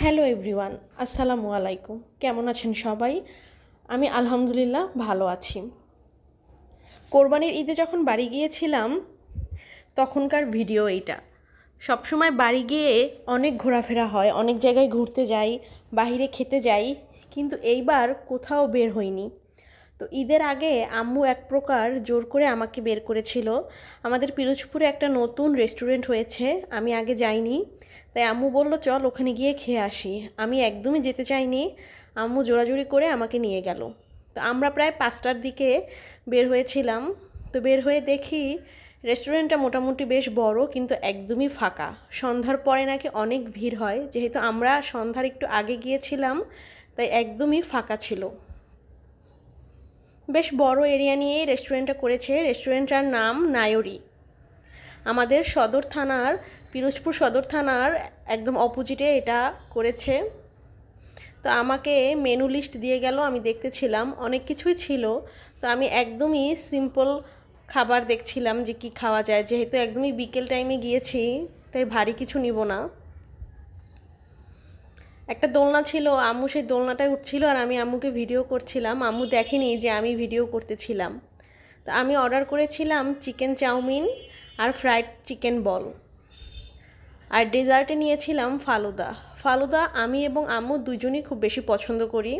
Hello everyone, আসসালামু আলাইকুম। কেমন আছেন সবাই? আমি আলহামদুলিল্লাহ ভালো আছি। কোরবানির ঈদে যখন বাড়ি গিয়েছিলাম, তখনকার ভিডিও এইটা। সবসময় বাড়ি গিয়ে অনেক ঘোরাফেরা হয়, অনেক জায়গায় ঘুরতে যাই, বাহিরে খেতে যাই, কিন্তু এইবার কোথাও বের হইনি। তো ঈদের আগে আম্মু এক প্রকার জোর করে আমাকে বের করেছিল। আমাদের পিরোজপুরে একটা নতুন রেস্টুরেন্ট হয়েছে, আমি আগে যাইনি। তাই আম্মু বলল, চল ওখানে গিয়ে খেয়ে আসি। আমি একদমই যেতে চাইনি। আম্মু জোরাজুরি করে আমাকে নিয়ে গেল। তো আমরা প্রায় পাঁচটার দিকে বের হয়েছিলাম। তো বের হয়ে দেখি রেস্টুরেন্টটা মোটামুটি বেশ বড়, কিন্তু একদমই ফাঁকা। সন্ধ্যার পরে নাকি অনেক ভিড় হয়। যেহেতু আমরা সন্ধ্যার একটু আগে গিয়েছিলাম, তাই একদমই ফাঁকা ছিল। বেশ বড় এরিয়া নিয়েই রেস্টুরেন্টটা করেছে। রেস্টুরেন্টটার নাম নায়রি। আমাদের সদর থানার, পিরোজপুর সদর থানার একদম অপোজিটে এটা করেছে। তো আমাকে মেনু লিস্ট দিয়ে গেল, আমি দেখতেছিলাম অনেক কিছুই ছিল। তো আমি একদমই সিম্পল খাবার দেখছিলাম যে কি খাওয়া যায়। যেহেতু একদমই বিকেল টাইমে গিয়েছি, তাই ভারী কিছু নিব না। একটা দোলনা ছিল, আম্মু সেই দোলনাটায় উঠছিল আর আমি আম্মুকে ভিডিও করছিলাম। আম্মু দেখেনি যে আমি ভিডিও করতেছিলাম। তো আমি অর্ডার করেছিলাম চিকেন চাউমিন আর ফ্রাইড চিকেন বল আর ডেজার্টে নিয়েছিলাম ফালুদা। ফালুদা, আমি এবং আম্মু দুজনই খুব বেশি পছন্দ করি।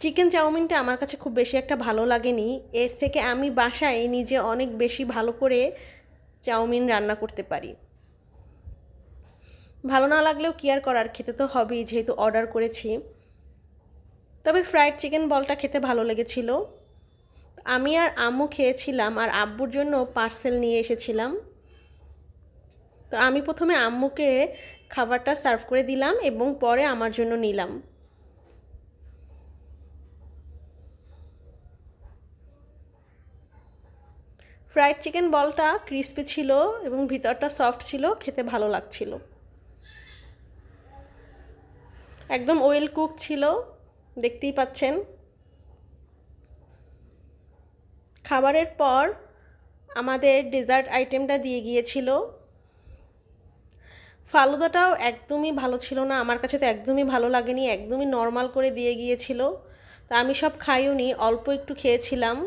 চিকেন চাউমিনটা আমার কাছে খুব বেশি একটা ভালো লাগেনি। এর থেকে আমি বাসায় নিজে অনেক বেশি ভালো করে চাউমিন রান্না করতে পারি। ভালো না লাগলেও কি আর করার? খেতে তো হবেই, যেহেতু অর্ডার করেছি। তবে ফ্রাইড চিকেন বলটা খেতে ভালো লেগেছিল। আমি আর আম্মু খেয়েছিলাম আর আব্বুর জন্য পার্সেল নিয়ে এসেছিলাম। তো আমি প্রথমে আম্মুকে খাবারটা সার্ভ করে দিলাম এবং পরে আমার জন্য নিলাম। ফ্রাইড চিকেন বলটা ক্রিস্পি ছিল এবং ভিতরটা সফট ছিল, খেতে ভালো লাগছিল। একদম ওয়েল কুক ছিল, দেখতেই পাচ্ছেন। খাবারের পর আমাদের ডেজার্ট আইটেমটা দিয়ে গিয়েছিল। ফালুদাটাও একদমই ভালো ছিল না, আমার কাছে তো একদমই ভালো লাগেনি, একদমই নর্মাল করে দিয়ে গিয়েছিল। তা আমি সব খাইওনি, অল্প একটু খেয়েছিলাম।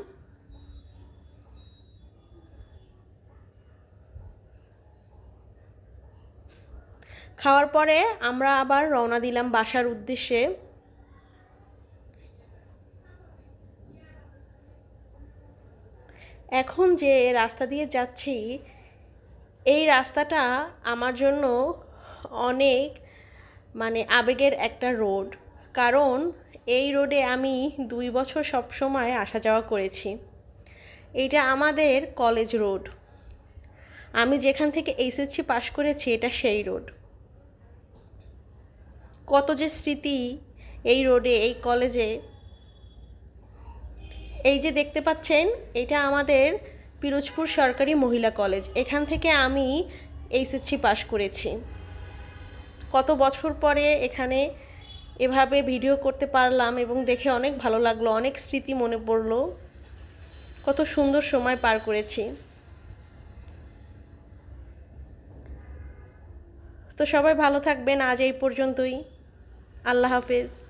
খাওয়ার পরে আমরা আবার রওনা দিলাম বাসার উদ্দেশ্যে। এখন যে রাস্তা দিয়ে যাচ্ছি, এই রাস্তাটা আমার জন্য অনেক মানে আবেগের একটা রোড। কারণ এই রোডে আমি দুই বছর সব সময় আসা যাওয়া করেছি। এইটা আমাদের কলেজ রোড। আমি যেখান থেকে এইচএসসি পাশ করেছি, এটা সেই রোড। কত যে স্মৃতি এই রোডে, এই কলেজে। এই যে দেখতে পাচ্ছেন, এটা আমাদের পিরোজপুর সরকারি মহিলা কলেজ। এখান থেকে আমি এইচএসসি পাশ করেছি। কত বছর পরে এখানে এভাবে ভিডিও করতে পারলাম এবং দেখে অনেক ভালো লাগল, অনেক স্মৃতি মনে পড়ল। কত সুন্দর সময় পার করেছি। তো সবাই ভালো থাকবেন, আজ এই পর্যন্তই। আল্লাহ হাফেজ।